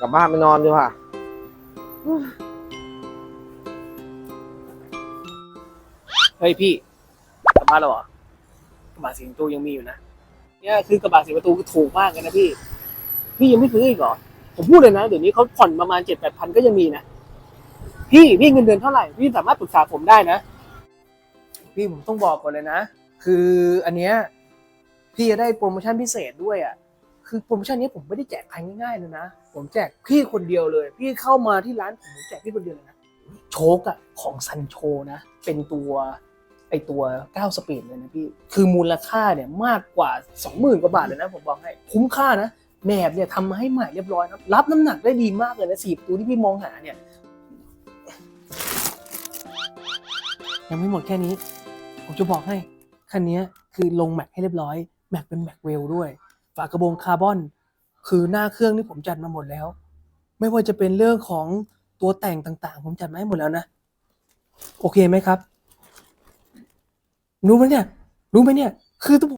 กลับบ้านไปนอนดีกว่าเฮ้ยพี่กลับบ้านแล้วเหรอกระบะสีประตูยังมีอยู่นะเนี่ยคือกระบะสีประตูถูกมากเลยนะพี่พี่ยังไม่ซื้ออีกเหรอผมพูดเลยนะเดี๋ยวนี้เขาผ่อนประมาณเจ็ดแปดพันก็ยังมีนะพี่พี่เงินเดือนเท่าไหร่พี่สามารถปรึกษาผมได้นะ พี่ผมต้องบอกก่อนเลยนะ คืออันเนี้ยพี่จะได้โปรโมชั่นพิเศษด้วยอะ คือโปรโมชั่นนี้ผมไม่ได้แจกใครง่ายๆเลยนะ ผมแจกพี่คนเดียวเลย พี่เข้ามาที่ร้านผมแจกพี่คนเดียวเลยนะโชคอะของซันโชนะ เป็นตัวไอตัว9สปีดเลยนะพี่ คือมูลค่าเนี่ยมากกว่า 20,000 กว่าบาทเลยนะผมบอกให้คุ้มค่านะแหนบเนี่ยทำมาให้ใหม่เรียบร้อยนะรับน้ำหนักได้ดีมากเลยนะสี่ประตูที่พี่มองหาเนี่ย ยังไม่หมดแค่นี้ ผมจะบอกให้ คันนี้คือลงแม็กให้เรียบร้อย แม็กเป็นแม็กเวลด้วย ฝากระโปรงคาร์บอน คือหน้าเครื่องนี่ผมจัดมาหมดแล้ว ไม่ว่าจะเป็นเรื่องของตัวแต่งต่างๆ ผมจัดมาให้หมดแล้วนะ โอเคไหมครับ รู้ไหมเนี่ย รู้ไหมเนี่ย คือต้อง